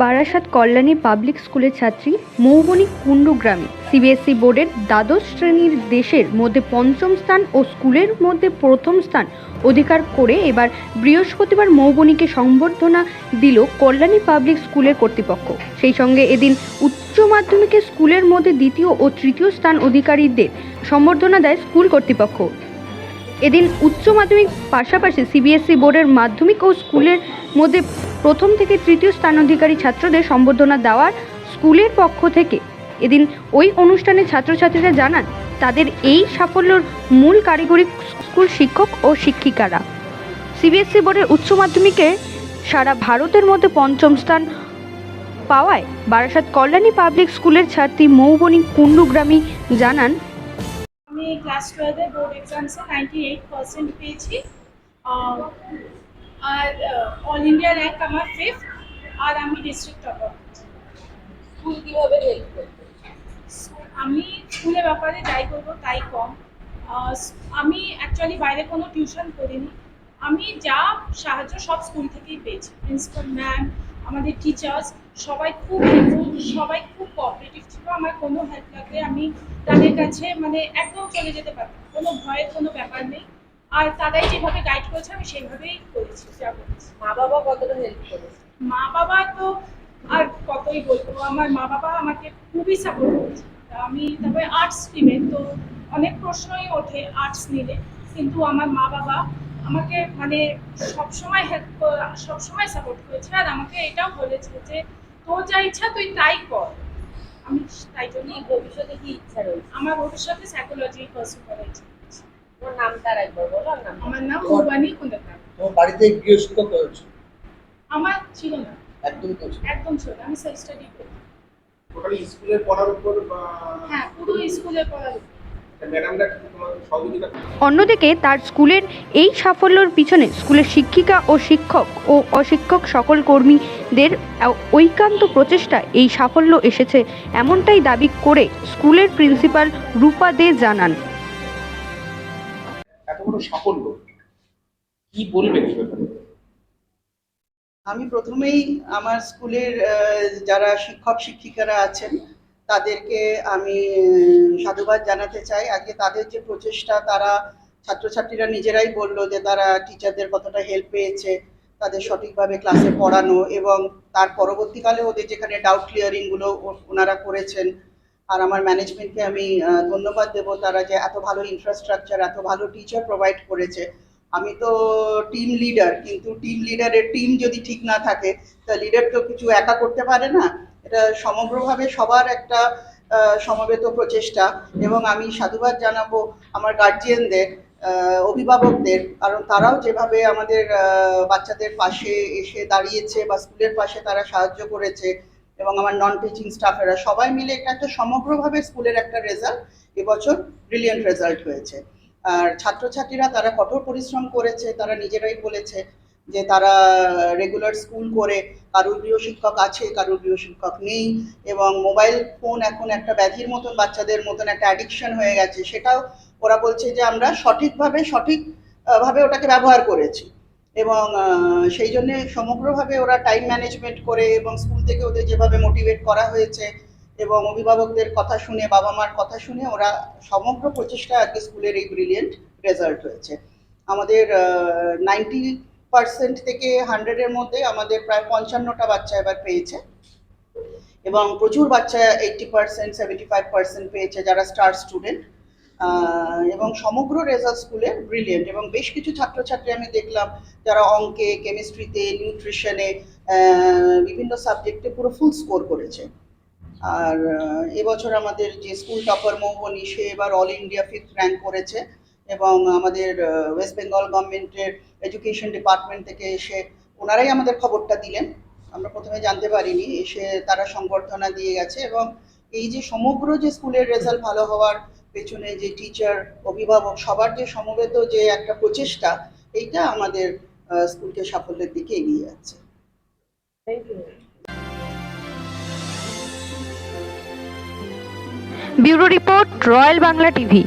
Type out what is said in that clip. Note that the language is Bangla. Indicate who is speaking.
Speaker 1: বারাসাত কল্যাণী পাবলিক স্কুলের ছাত্রী মৌবনী কুণ্ডু গ্রামে সিবিএসই বোর্ডের দ্বাদশ শ্রেণির দেশের মধ্যে পঞ্চম স্থান ও স্কুলের মধ্যে প্রথম স্থান অধিকার করে এবার বৃহস্পতিবার মৌবনীকে সংবর্ধনা দিল কল্যাণী পাবলিক স্কুলের কর্তৃপক্ষ। সেই সঙ্গে এদিন উচ্চ মাধ্যমিকে স্কুলের মধ্যে দ্বিতীয় ও তৃতীয় স্থান অধিকারীদের সম্বর্ধনা দেয় স্কুল কর্তৃপক্ষ। এদিন উচ্চ মাধ্যমিক পাশাপাশি সিবিএসই বোর্ডের মাধ্যমিক ও স্কুলের মধ্যে প্রথম থেকে তৃতীয় স্থানাধিকারী ছাত্রদের সম্বর্ধনা দেওয়ার স্কুলের পক্ষ থেকে। এদিন ওই অনুষ্ঠানে ছাত্রছাত্রীরা জানান, তাদের এই সাফল্যর মূল কারিগরি স্কুল শিক্ষক ও শিক্ষিকারা। সিবিএসসি বোর্ডের উচ্চ মাধ্যমিকে সারা ভারতের মধ্যে পঞ্চম স্থান পাওয়ায় বারাসাত কল্যাণী পাবলিক স্কুলের ছাত্রী মৌবনী কুণ্ডুগ্রামী জানান,
Speaker 2: আমি ক্লাস টুয়েলভে বোর্ড এক্সামসে নাইনটি এইট পেয়েছি। আর অল ইন্ডিয়া র্যাঙ্ক আমার ফিফথ আর আমি ডিস্ট্রিক্ট টপার
Speaker 3: স্কুল কীভাবে হেল্প করবে?
Speaker 2: আমি স্কুলের ব্যাপারে যাই করব তাই কম। আমি অ্যাকচুয়ালি বাইরে কোনো টিউশন করিনি। আমি যা সাহায্য সব স্কুল থেকেই পেয়েছি। প্রিন্সিপাল ম্যাম আমাদের টিচার্স সবাই খুব হেল্পফুল সবাই খুব কোঅপারেটিভ ছিল। আমার কোনো হেল্প লাগলে আমি তাদের কাছে মানে একদম চলে যেতে পারতাম। কোনো ভয়ের কোনো ব্যাপার নেই। আর তারাই যেভাবে গাইড করেছে আমি সেইভাবেই করেছি যা করেছি।
Speaker 3: মা বাবা কতটা হেল্প করেছে?
Speaker 2: মা বাবা তো আর কতই বলব আমার মা বাবা আমাকে খুবই সাপোর্ট করেছে। আমি তারপরে আর্টস স্ট্রিমে তো অনেক প্রশ্নই ওঠে আর্টস নিলে কিন্তু আমার মা বাবা আমাকে মানে সবসময় হেল্প সবসময় সাপোর্ট করেছে। আর আমাকে এটাও বলেছে যে তোর যা ইচ্ছা তুই তাই কর। আমি তাই
Speaker 3: কি
Speaker 2: জন্যই
Speaker 3: ভবিষ্যতে কি ইচ্ছা রয়েছে?
Speaker 2: আমার ভবিষ্যতে সাইকোলজি পার্সু করার ইচ্ছা আমার নাম ভবানী কুন্দাকার।
Speaker 4: তোমার বাড়িতে গৃহশিক্ষক হয়েছে
Speaker 2: আমার ছিল না।
Speaker 4: একদমই তো
Speaker 2: একদম ছিল আমি সেলফ স্টাডি করি।
Speaker 5: টোটালি স্কুলের পড়ার উপর
Speaker 2: হ্যাঁ পুরো স্কুলে পড়ার উপর।
Speaker 1: অন্যদিকে তার স্কুলের এই সাফল্যের পিছনে স্কুলের শিক্ষিকা ও শিক্ষক ও অশিক্ষক সকল কর্মীদের ঐকান্ত প্রচেষ্টা এই সাফল্য এসেছে এমনটাই দাবি করে স্কুলের প্রিন্সিপাল রূপা দে জানান।
Speaker 5: সাফল্য? কি বলবেন এই ব্যাপারে?
Speaker 6: আমি প্রথমেই আমার স্কুলের যারা শিক্ষক, শিক্ষিকারা আছেন, তাদেরকে আমি সাধুবাদ জানাতে চাই। আগে তাদের যে প্রচেষ্টা, তারা, ছাত্রছাত্রীরা নিজেরাই বলল যে তারা টিচারদের কতটা হেল্প পেয়েছে, তাদের সঠিকভাবে ক্লাসে পড়ানো এবং তার পরবর্তীকালে ওদের যেখানে ডাউট ক্লিয়ারিংগুলো ওনারা করেছেন আর আমার ম্যানেজমেন্টকে আমি ধন্যবাদ দেবো তারা যে এত ভালো ইনফ্রাস্ট্রাকচার এত ভালো টিচার প্রোভাইড করেছে। আমি তো টিম লিডার কিন্তু টিম লিডারের টিম যদি ঠিক না থাকে, তা লিডার তো কিছু একা করতে পারে না। এটা সমগ্রভাবে সবার একটা সমবেত প্রচেষ্টা। এবং আমি সাধুবাদ জানাব আমার গার্জিয়ানদের অভিভাবকদের, কারণ তারাও যেভাবে আমাদের বাচ্চাদের পাশে এসে দাঁড়িয়েছে বা স্কুলের পাশে তারা সাহায্য করেছে এবং আমার নন টিচিং স্টাফেরা সবাই মিলে এটা একটা সমগ্রভাবে স্কুলের একটা রেজাল্ট এবছর ব্রিলিয়েন্ট রেজাল্ট হয়েছে। আর ছাত্রছাত্রীরা তারা কঠোর পরিশ্রম করেছে, তারা নিজেরাই বলেছে যে তারা রেগুলার স্কুল করে, কারোর গৃহ শিক্ষক আছে, কারোর গৃহ শিক্ষক নেই, এবং মোবাইল ফোন এখন একটা ব্যাধির মতন, বাচ্চাদের মতন একটা অ্যাডিকশন হয়ে গেছে। সেটাও ওরা বলছে যে আমরা সঠিকভাবে সঠিক ভাবে ওটাকে ব্যবহার করেছি। এবং সেই জন্যে সমগ্রভাবে ওরা টাইম ম্যানেজমেন্ট করে এবং স্কুল থেকে ওদের যেভাবে মোটিভেট করা হয়েছে এবং অভিভাবকদের কথা শুনে, বাবা মার কথা শুনে ওরা সমগ্র প্রচেষ্টা আজকে স্কুলের এই ব্রিলিয়েন্ট রেজাল্ট হয়েছে। আমাদের নাইনটি পার্সেন্ট থেকে হান্ড্রেডের মধ্যে আমাদের প্রায় পঞ্চান্নটা বাচ্চা এবার পেয়েছে। এবং প্রচুর বাচ্চা eighty percent seventy five percent পেয়েছে যারা স্টার স্টুডেন্ট এবং সমগ্র রেজাল্ট স্কুলের ব্রিলিয়েন্ট এবং বেশ কিছু ছাত্রছাত্রী আমি দেখলাম, যারা অঙ্কে কেমিস্ট্রিতে নিউট্রিশনে বিভিন্ন সাবজেক্টে পুরো ফুল স্কোর করেছে। আর এবছর আমাদের যে স্কুল টপার মোহনী সে এবার অল ইন্ডিয়া ফিফথ র্যাঙ্ক করেছে এবং আমাদের ওয়েস্ট বেঙ্গল গভর্নমেন্টের এডুকেশন ডিপার্টমেন্ট থেকে এসে ওনারাই আমাদের খবরটা দিলেন। আমরা প্রথমে জানতে পারিনি, এসে তারা সংবর্ধনা দিয়ে গেছে এবং এই যে সমগ্র যে স্কুলের রেজাল্ট ভালো হওয়ার পেছনে যে টিচার অভিভাবক সবার যে সমবেত যে একটা প্রচেষ্টা এইটা আমাদের আহ, স্কুলকে সাফল্যের দিকে এগিয়ে যাচ্ছে।
Speaker 1: Bureau report Royal Bangla TV.